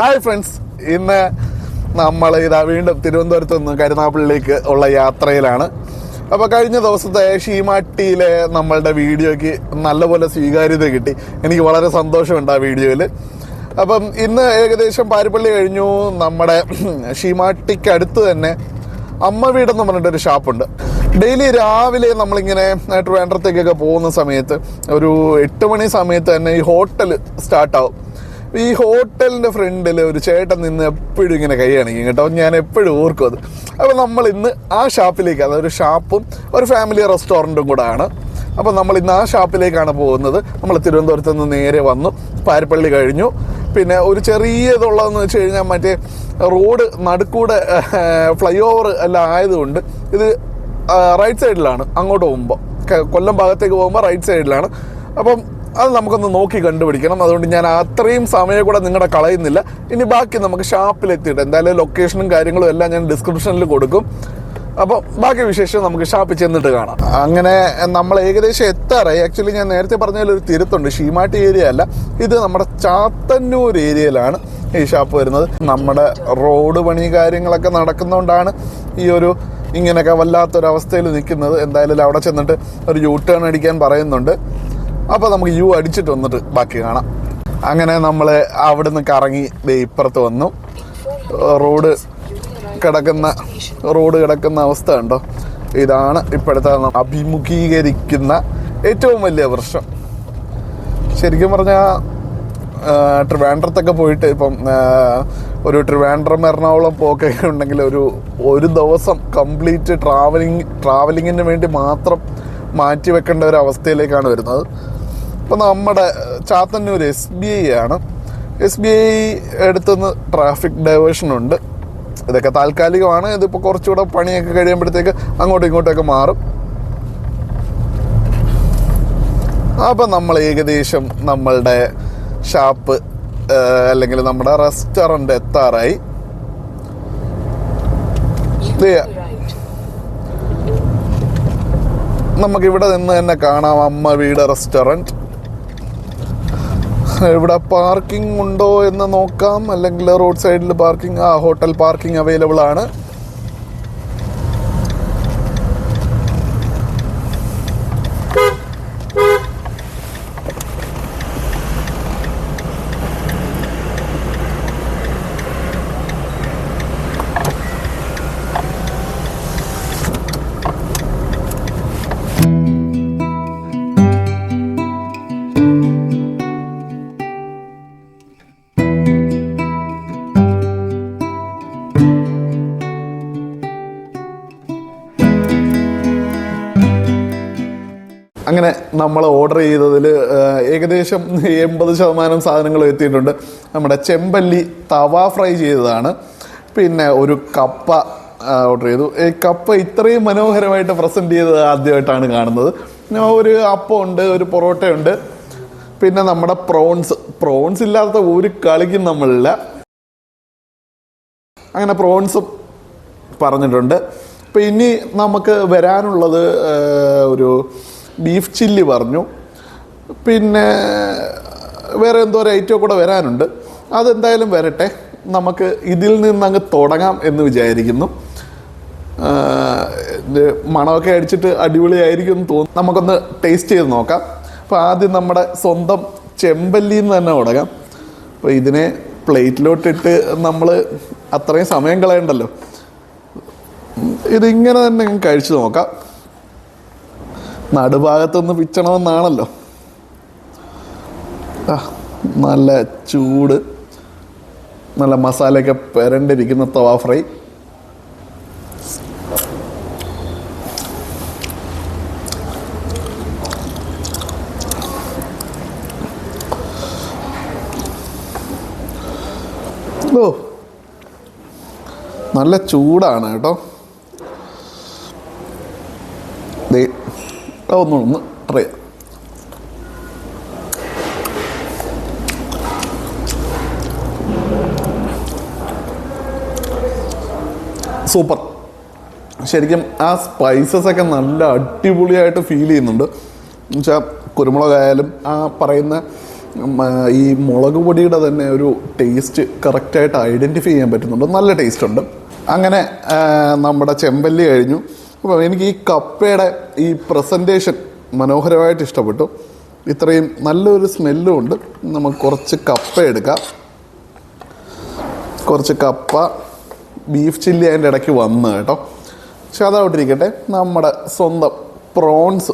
Hi friends ഇന്ന് നമ്മൾ ഇതാ വീണ്ടും തിരുവനന്തപുരത്ത് നിന്ന് കരുനാഗപ്പള്ളിയിലേക്ക് ഉള്ള യാത്രയിലാണ്. അപ്പോൾ കഴിഞ്ഞ ദിവസത്തെ ഷീമാട്ടിയിലെ നമ്മളുടെ വീഡിയോയ്ക്ക് നല്ലപോലെ സ്വീകാര്യത കിട്ടി. എനിക്ക് വളരെ സന്തോഷമുണ്ട് ആ വീഡിയോയിൽ അപ്പം ഇന്ന് ഏകദേശം പാരിപ്പള്ളി കഴിഞ്ഞു. നമ്മുടെ ഷീമാട്ടിക്ക് അടുത്ത് തന്നെ അമ്മ വീടെന്ന് പറഞ്ഞിട്ടൊരു ഷാപ്പുണ്ട്. ഡെയിലി രാവിലെ നമ്മളിങ്ങനെ ട്രിവാൻഡ്രത്തേക്കൊക്കെ പോകുന്ന സമയത്ത് ഒരു എട്ട് മണി സമയത്ത് തന്നെ ഈ ഹോട്ടൽ സ്റ്റാർട്ടാവും. ഈ ഹോട്ടലിന്റെ ഫ്രണ്ടിൽ ഒരു ചേട്ടൻ നിന്ന് എപ്പോഴും ഇങ്ങനെ കൈ കേട്ടോ. ഞാൻ എപ്പോഴും ഓർക്കും അത്. അപ്പോൾ നമ്മൾ ഇന്ന് ആ ഷാപ്പിലേക്ക് ഒരു ഷാപ്പും ഒരു ഫാമിലി റെസ്റ്റോറന്റും കൂടെ ആണ് അപ്പോൾ നമ്മൾ ഇന്ന് ആ ഷാപ്പിലേക്കാണ് പോകുന്നത്. നമ്മൾ തിരുവനന്തപുരത്ത് നിന്ന് നേരെ വന്നു. പാരപ്പള്ളി കഴിഞ്ഞു. പിന്നെ ഒരു ചെറിയതുള്ളതെന്ന് വെച്ച് കഴിഞ്ഞാൽ മറ്റേ റോഡ് നടുക്കൂടെ ഫ്ലൈ ഓവർ എല്ലാം ആയതുകൊണ്ട് ഇത് റൈറ്റ് സൈഡിലാണ്. അങ്ങോട്ട് പോകുമ്പോൾ കൊല്ലം ഭാഗത്തേക്ക് പോകുമ്പോൾ റൈറ്റ് സൈഡിലാണ്. അപ്പം അത് നമുക്കൊന്ന് നോക്കി കണ്ടുപിടിക്കണം. അതുകൊണ്ട് ഞാൻ അത്രയും സമയം കൂടെ നിങ്ങളുടെ കളയുന്നില്ല. ഇനി ബാക്കി നമുക്ക് ഷാപ്പിലെത്തിയിട്ട് എന്തായാലും ലൊക്കേഷനും കാര്യങ്ങളും എല്ലാം ഞാൻ ഡിസ്ക്രിപ്ഷനിൽ കൊടുക്കും. അപ്പോൾ ബാക്കി വിശേഷം നമുക്ക് ഷാപ്പിൽ ചെന്നിട്ട് കാണാം. അങ്ങനെ നമ്മൾ ഏകദേശം എത്താറായി. ആക്ച്വലി ഞാൻ നേരത്തെ പറഞ്ഞതിൽ ഒരു തിരുത്തുണ്ട്. ഷീമാട്ടി ഏരിയ അല്ല. ഇത് നമ്മുടെ ചാത്തന്നൂർ ഏരിയയിലാണ് ഈ ഷാപ്പ് വരുന്നത്. നമ്മുടെ റോഡ് പണി കാര്യങ്ങളൊക്കെ നടക്കുന്നതുകൊണ്ടാണ് ഈ ഒരു ഇങ്ങനെയൊക്കെ വല്ലാത്തൊരവസ്ഥയിൽ നിൽക്കുന്നത്. എന്തായാലും അവിടെ ചെന്നിട്ട് ഒരു യൂ ടേൺ അടിക്കാൻ പറയുന്നുണ്ട്. അപ്പോൾ നമുക്ക് യു അടിച്ചിട്ട് വന്നിട്ട് ബാക്കി കാണാം. അങ്ങനെ നമ്മൾ നിന്ന് കറങ്ങി ഇപ്പുറത്ത് വന്നു. റോഡ് കിടക്കുന്ന റോഡ് കിടക്കുന്ന അവസ്ഥ ഉണ്ടോ ഇതാണ് ഇപ്പോഴത്തെ അഭിമുഖീകരിക്കുന്ന ഏറ്റവും വലിയ പ്രശ്നം. ശരിക്കും പറഞ്ഞാൽ ട്രിവാൻഡ്രത്തൊക്കെ പോയിട്ട് ഇപ്പം ഒരു ട്രിവാൻഡ്രം എറണാകുളം പോക്കൊക്കെ ഉണ്ടെങ്കിൽ ഒരു ഒരു ദിവസം കംപ്ലീറ്റ് ട്രാവലിംഗ് ട്രാവലിങ്ങിന് വേണ്ടി മാത്രം മാറ്റി വെക്കേണ്ട ഒരു അവസ്ഥയിലേക്കാണ് വരുന്നത്. ഇപ്പം നമ്മുടെ ചാത്തന്നൂർ എസ് ബി ഐ ആണ്. എസ് ബി ഐ അടുത്തുനിന്ന് ട്രാഫിക് ഡൈവേഷൻ ഉണ്ട്. ഇതൊക്കെ താൽക്കാലികമാണ്. ഇതിപ്പോൾ കുറച്ചുകൂടെ പണിയൊക്കെ കഴിയുമ്പോഴത്തേക്ക് അങ്ങോട്ടും ഇങ്ങോട്ടൊക്കെ മാറും. അപ്പം നമ്മൾ ഏകദേശം നമ്മളുടെ ഷാപ്പ് അല്ലെങ്കിൽ നമ്മുടെ റെസ്റ്റോറന്റ് എത്താറായി. നമുക്കിവിടെ നിന്ന് തന്നെ കാണാം അമ്മ വീട് റെസ്റ്റോറന്റ് ഇവിടെ പാർക്കിംഗ് ഉണ്ടോ എന്ന് നോക്കാം. അല്ലെങ്കിൽ റോഡ് സൈഡിൽ പാർക്കിംഗ് ആ ഹോട്ടൽ പാർക്കിംഗ് അവൈലബിൾ ആണ്. അങ്ങനെ നമ്മൾ ഓർഡർ ചെയ്തതിൽ ഏകദേശം എൺപത് ശതമാനം സാധനങ്ങൾ എത്തിയിട്ടുണ്ട്. നമ്മുടെ ചെമ്പല്ലി തവ ഫ്രൈ ചെയ്തതാണ്. പിന്നെ ഒരു കപ്പ ഓർഡർ ചെയ്തു. ഈ കപ്പ ഇത്രയും മനോഹരമായിട്ട് പ്രസന്റ് ചെയ്തത് ആദ്യമായിട്ടാണ് കാണുന്നത്. ഒരു അപ്പമുണ്ട് ഒരു പൊറോട്ടയുണ്ട് പിന്നെ നമ്മുടെ പ്രോൺസ് പ്രോൺസ് ഇല്ലാത്ത ഒരു കളിക്കും നമ്മളില്ല. അങ്ങനെ പ്രോൺസും പറഞ്ഞിട്ടുണ്ട്. അപ്പം ഇനി നമുക്ക് വരാനുള്ളത് ഒരു ബീഫ് ചില്ലി പറഞ്ഞു. പിന്നെ വേറെ എന്തോ ഒരു ഐറ്റം കൂടെ വരാനുണ്ട്. അതെന്തായാലും വരട്ടെ. നമുക്ക് ഇതിൽ നിന്ന് അങ്ങ് തുടങ്ങാം എന്ന് വിചാരിക്കുന്നു. മണമൊക്കെ അടിച്ചിട്ട് അടിപൊളിയായിരിക്കും എന്ന് തോന്നുന്നു. നമുക്കൊന്ന് ടേസ്റ്റ് ചെയ്ത് നോക്കാം. അപ്പോൾ ആദ്യം നമ്മുടെ സ്വന്തം ചെമ്പല്ലിയിൽ നിന്ന് തന്നെ തുടങ്ങാം. അപ്പോൾ ഇതിനെ പ്ലേറ്റിലോട്ടിട്ട് നമ്മൾ അത്രയും സമയം കളയണ്ടല്ലോ. ഇതിങ്ങനെ തന്നെ കഴിച്ചു നോക്കാം. നടുഭാഗത്തൊന്ന് പിച്ചണമെന്നാണല്ലോ നല്ല ചൂട് നല്ല മസാലയൊക്കെ പെരണ്ടിരിക്കുന്ന തവാ ഫ്രൈ. ഓ നല്ല ചൂടാണ് കേട്ടോ. ഒന്ന് ട്രൈ ചെയ്യാം സൂപ്പർ. ശരിക്കും ആ സ്പൈസസ് ഒക്കെ നല്ല അടിപൊളിയായിട്ട് ഫീൽ ചെയ്യുന്നുണ്ട്. എന്നുവെച്ചാൽ കുരുമുളകായാലും ആ പറയുന്ന ഈ മുളക് പൊടിയുടെ തന്നെ ഒരു ടേസ്റ്റ് കറക്റ്റായിട്ട് ഐഡന്റിഫൈ ചെയ്യാൻ പറ്റുന്നുണ്ട്. നല്ല ടേസ്റ്റ് ഉണ്ട്. അങ്ങനെ നമ്മുടെ ചെമ്പല്ലി കഴിഞ്ഞു. അപ്പോൾ എനിക്ക് ഈ കപ്പയുടെ ഈ പ്രസന്റേഷൻ മനോഹരമായിട്ട് ഇഷ്ടപ്പെട്ടു. ഇത്രയും നല്ലൊരു സ്മെല്ലും ഉണ്ട്. നമുക്ക് കുറച്ച് കപ്പ എടുക്കാം. കുറച്ച് കപ്പ ബീഫ് ചില്ലി അതിന്റെ ഇടയ്ക്ക് വന്ന് കേട്ടോ. പക്ഷെ അതവിട്ടിരിക്കട്ടെ നമ്മുടെ സ്വന്തം പ്രോൺസ്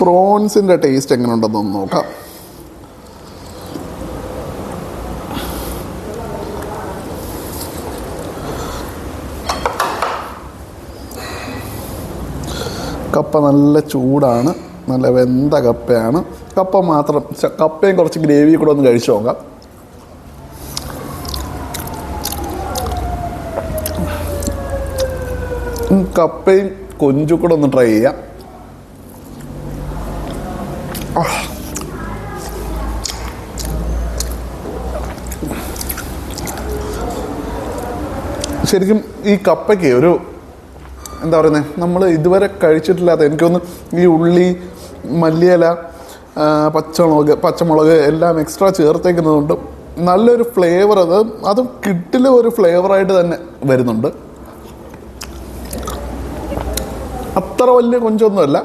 പ്രോൺസിന്റെ ടേസ്റ്റ് എങ്ങനെ ഉണ്ടെന്നൊന്ന് നോക്കാം. കപ്പ നല്ല ചൂടാണ് നല്ല വെന്ത കപ്പയാണ്. കപ്പ മാത്രം കപ്പയും കുറച്ച് ഗ്രേവി കൂടെ ഒന്ന് കഴിച്ചു നോക്കാം. കപ്പയും കൊഞ്ചും കൂടെ ഒന്ന് ട്രൈ ചെയ്യാം. ശരിക്കും ഈ കപ്പയ്ക്ക് ഒരു എന്താ പറയുന്നത് നമ്മൾ ഇതുവരെ കഴിച്ചിട്ടില്ലാത്ത എനിക്കൊന്ന് ഈ ഉള്ളി മല്ലിയില പച്ചമുളക് പച്ചമുളക് എല്ലാം എക്സ്ട്രാ ചേർത്തേക്കുന്നതുകൊണ്ട് നല്ലൊരു ഫ്ലേവർ അത് അതും കിട്ടിലെ ഒരു ഫ്ലേവറായിട്ട് തന്നെ വരുന്നുണ്ട്. അത്ര വലിയ കൊഞ്ചൊന്നുമല്ല.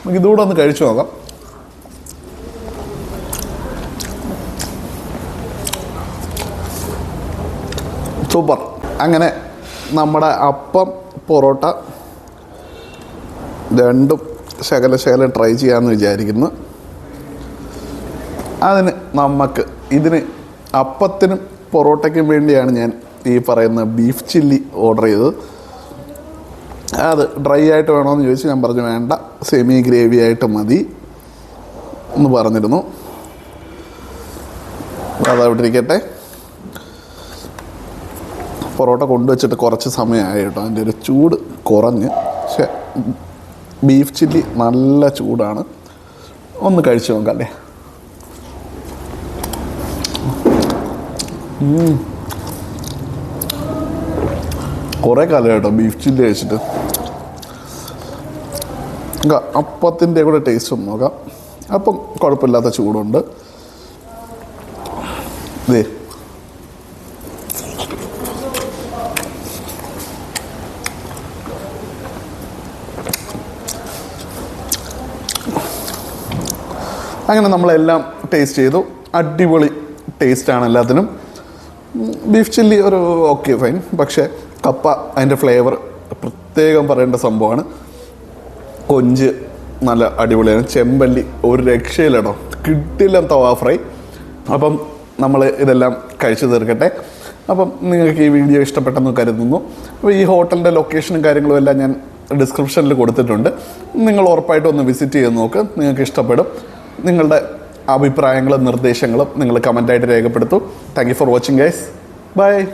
നമുക്ക് ഇതുകൂടെ ഒന്ന് കഴിച്ചു നോക്കാം. സൂപ്പർ. അങ്ങനെ നമ്മുടെ അപ്പം പൊറോട്ട രണ്ടും ശകല ശകല ട്രൈ ചെയ്യാമെന്ന് വിചാരിക്കുന്നു. അതിന് നമുക്ക് ഇതിന് അപ്പത്തിനും പൊറോട്ടയ്ക്കും വേണ്ടിയാണ് ഞാൻ ഈ പറയുന്ന ബീഫ് ചില്ലി ഓർഡർ ചെയ്തത്. അത് ഡ്രൈ ആയിട്ട് വേണമെന്ന് ചോദിച്ചു ഞാൻ പറഞ്ഞു വേണ്ട സെമി ഗ്രേവി ആയിട്ട് മതി എന്ന് പറഞ്ഞിരുന്നു. അതവിടെ ഇരിക്കട്ടെ പൊറോട്ട കൊണ്ടുവച്ചിട്ട് കുറച്ച് സമയമായി കേട്ടോ. അതിന്റെ ഒരു ചൂട് കുറഞ്ഞ്. പക്ഷെ ബീഫ് ചില്ലി നല്ല ചൂടാണ്. ഒന്ന് കഴിച്ചു നോക്കാം അല്ലേ കുറേ കാലം കേട്ടോ ബീഫ് ചില്ലി കഴിച്ചിട്ട്. അപ്പത്തിന്റെ കൂടെ ടേസ്റ്റ് ഒന്ന് നോക്കാം. അപ്പം കുഴപ്പമില്ലാത്ത ചൂടുണ്ട്. ഇതേ അങ്ങനെ നമ്മളെല്ലാം ടേസ്റ്റ് ചെയ്തു. അടിപൊളി ടേസ്റ്റാണ് എല്ലാത്തിനും. ബീഫ് ചില്ലി ഒരു ഓക്കെ ഫൈൻ പക്ഷേ കപ്പ അതിന്റെ ഫ്ലേവർ പ്രത്യേകം പറയേണ്ട സംഭവമാണ്. കൊഞ്ച് നല്ല അടിപൊളിയാണ്. ചെമ്പല്ലി ഒരു രക്ഷയിലടോ കിട്ടില്ല തവാ ഫ്രൈ അപ്പം നമ്മൾ ഇതെല്ലാം കഴിച്ചു തീർക്കട്ടെ. അപ്പം നിങ്ങൾക്ക് ഈ വീഡിയോ ഇഷ്ടപ്പെട്ടെന്ന് കരുതുന്നു. അപ്പോൾ ഈ ഹോട്ടലിന്റെ ലൊക്കേഷനും കാര്യങ്ങളും എല്ലാം ഞാൻ ഡിസ്ക്രിപ്ഷനിൽ കൊടുത്തിട്ടുണ്ട്. നിങ്ങൾ ഉറപ്പായിട്ടും ഒന്ന് വിസിറ്റ് ചെയ്ത് നോക്ക്. നിങ്ങൾക്ക് ഇഷ്ടപ്പെടും. നിങ്ങളുടെ അഭിപ്രായങ്ങളും നിർദ്ദേശങ്ങളും നിങ്ങൾ കമന്റായിട്ട് രേഖപ്പെടുത്തൂ. Thank you for watching guys bye